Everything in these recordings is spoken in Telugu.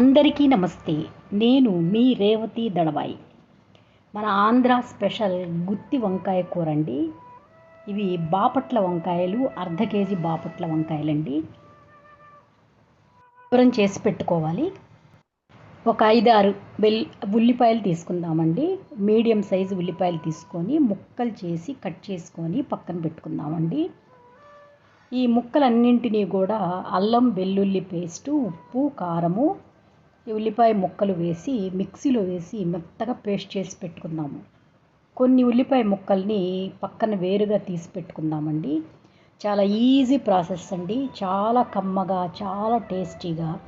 అందరికీ నమస్తే. నేను మీ రేవతి దళవాయి. మన ఆంధ్ర స్పెషల్ గుత్తి వంకాయ కూర అండి. ఇవి బాపట్ల వంకాయలు అర్ధ కేజీ బాపట్ల వంకాయలండి. శుభ్రం చేసి పెట్టుకోవాలి. ఒక ఐదారు వెల్ ఉల్లిపాయలు తీసుకుందామండి. మీడియం సైజు ఉల్లిపాయలు తీసుకొని ముక్కలు చేసి కట్ చేసుకొని పక్కన పెట్టుకుందామండి. ఈ ముక్కలన్నింటినీ కూడా అల్లం వెల్లుల్లి పేస్టు ఉప్పు కారము ఉల్లిపాయ ముక్కలు వేసి మిక్సీలో వేసి మెత్తగా పేస్ట్ చేసి పెట్టుకుందాము. కొన్ని ఉల్లిపాయ ముక్కల్ని పక్కన వేరుగా తీసి పెట్టుకుందామండి. చాలా ఈజీ ప్రాసెస్ అండి. చాలా కమ్మగా చాలా టేస్టీగా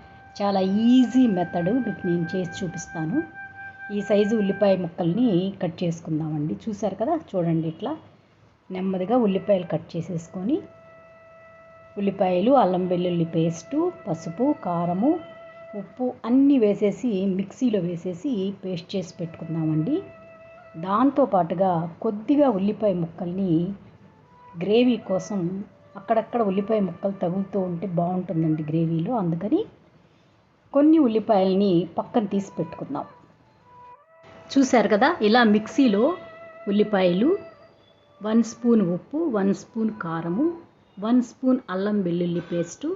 చాలా ఈజీ మెథడ్ మీకు నేను చేసి చూపిస్తాను. ఈ సైజు ఉల్లిపాయ ముక్కల్ని కట్ చేసుకుందామండి. చూసారు కదా? చూడండి ఇట్లా. నెమ్మదిగా ఉల్లిపాయలు కట్ చేసేసుకొని ఉల్లిపాయలు అల్లం వెల్లుల్లి పేస్టు పసుపు కారము ఉప్పు అన్నీ వేసేసి మిక్సీలో వేసేసి పేస్ట్ చేసి పెట్టుకుందామండి. దాంతోపాటుగా కొద్దిగా ఉల్లిపాయ ముక్కల్ని గ్రేవీ కోసం అక్కడక్కడ ఉల్లిపాయ ముక్కలు తగులుతూ ఉంటే బాగుంటుందండి గ్రేవీలో. అందుకని కొన్ని ఉల్లిపాయల్ని పక్కన తీసి పెట్టుకుందాం. చూశారు కదా ఇలా మిక్సీలో ఉల్లిపాయలు వన్ స్పూన్ ఉప్పు వన్ స్పూన్ కారము వన్ స్పూన్ అల్లం వెల్లుల్లి పేస్టు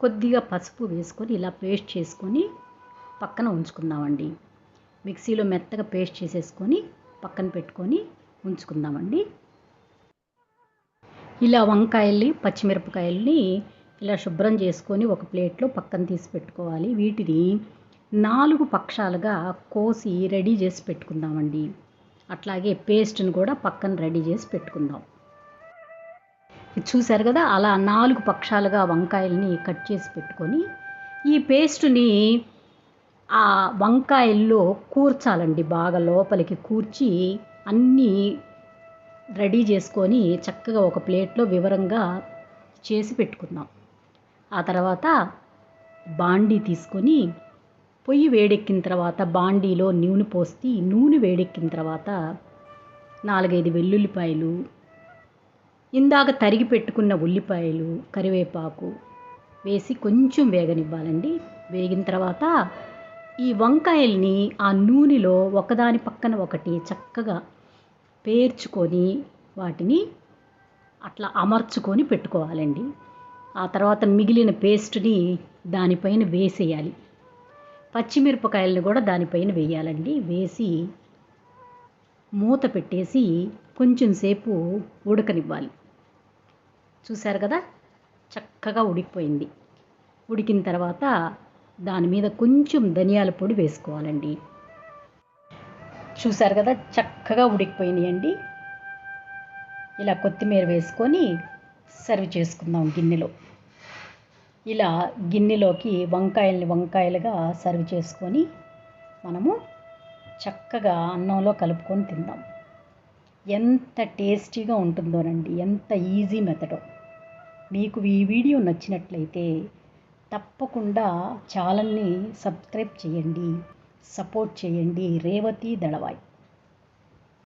కొద్దిగా పసుపు వేసుకొని ఇలా పేస్ట్ చేసుకొని పక్కన ఉంచుకుందామండి. మిక్సీలో మెత్తగా పేస్ట్ చేసేసుకొని పక్కన పెట్టుకొని ఉంచుకుందామండి. ఇలా వంకాయల్ని పచ్చిమిరపకాయల్ని ఇలా శుభ్రం చేసుకొని ఒక ప్లేట్లో పక్కన తీసి పెట్టుకోవాలి. వీటిని నాలుగు పక్షాలుగా కోసి రెడీ చేసి పెట్టుకుందామండి. అట్లాగే పేస్ట్ని కూడా పక్కన రెడీ చేసి పెట్టుకుందాం. చూశారు కదా అలా నాలుగు పక్షాలుగా వంకాయల్ని కట్ చేసి పెట్టుకొని ఈ పేస్ట్ని ఆ వంకాయల్లో కూర్చాలండి బాగా లోపలికి కూర్చి అన్నీ రెడీ చేసుకొని చక్కగా ఒక ప్లేట్లో వివరంగా చేసి పెట్టుకుందాం. ఆ తర్వాత బాండీ తీసుకొని పొయ్యి వేడెక్కిన తర్వాత బాండీలో నూనె పోసి నూనె వేడెక్కిన తర్వాత నాలుగైదు వెల్లుల్లిపాయలు ఇందాక తరిగి పెట్టుకున్న ఉల్లిపాయలు కరివేపాకు వేసి కొంచెం వేగనివ్వాలండి. వేగిన తర్వాత ఈ వంకాయల్ని ఆ నూనెలో ఒకదాని పక్కన ఒకటి చక్కగా పేర్చుకొని వాటిని అట్లా అమర్చుకొని పెట్టుకోవాలండి. ఆ తర్వాత మిగిలిన పేస్ట్ని దానిపైన వేసేయాలి. పచ్చిమిరపకాయలను కూడా దానిపైన వేయాలండి. వేసి మూత పెట్టేసి కొంచెం సేపు ఉడకనివ్వాలి. చూశారు కదా? చక్కగా ఉడికిపోయింది. ఉడికిన తర్వాత దాని మీద కొంచెం ధనియాల పొడి వేసుకోవాలండి. చూశారు కదా? చక్కగా ఉడికిపోయినాయండి. ఇలా కొత్తిమీర వేసుకొని సర్వ్ చేసుకుందాం గిన్నెలో. ఇలా గిన్నెలోకి వంకాయల్ని వంకాయలుగా సర్వ్ చేసుకొని మనము చక్కగా అన్నంలో కలుపుకొని తిందాం. ఎంత టేస్టీగా ఉంటుందోనండి. ఎంత ఈజీ మెథడో. మీకు ఈ వీడియో నచ్చినట్లయితే తప్పకుండా ఛానల్ని సబ్స్క్రైబ్ చేయండి సపోర్ట్ చేయండి. రేవతి దళవాయి.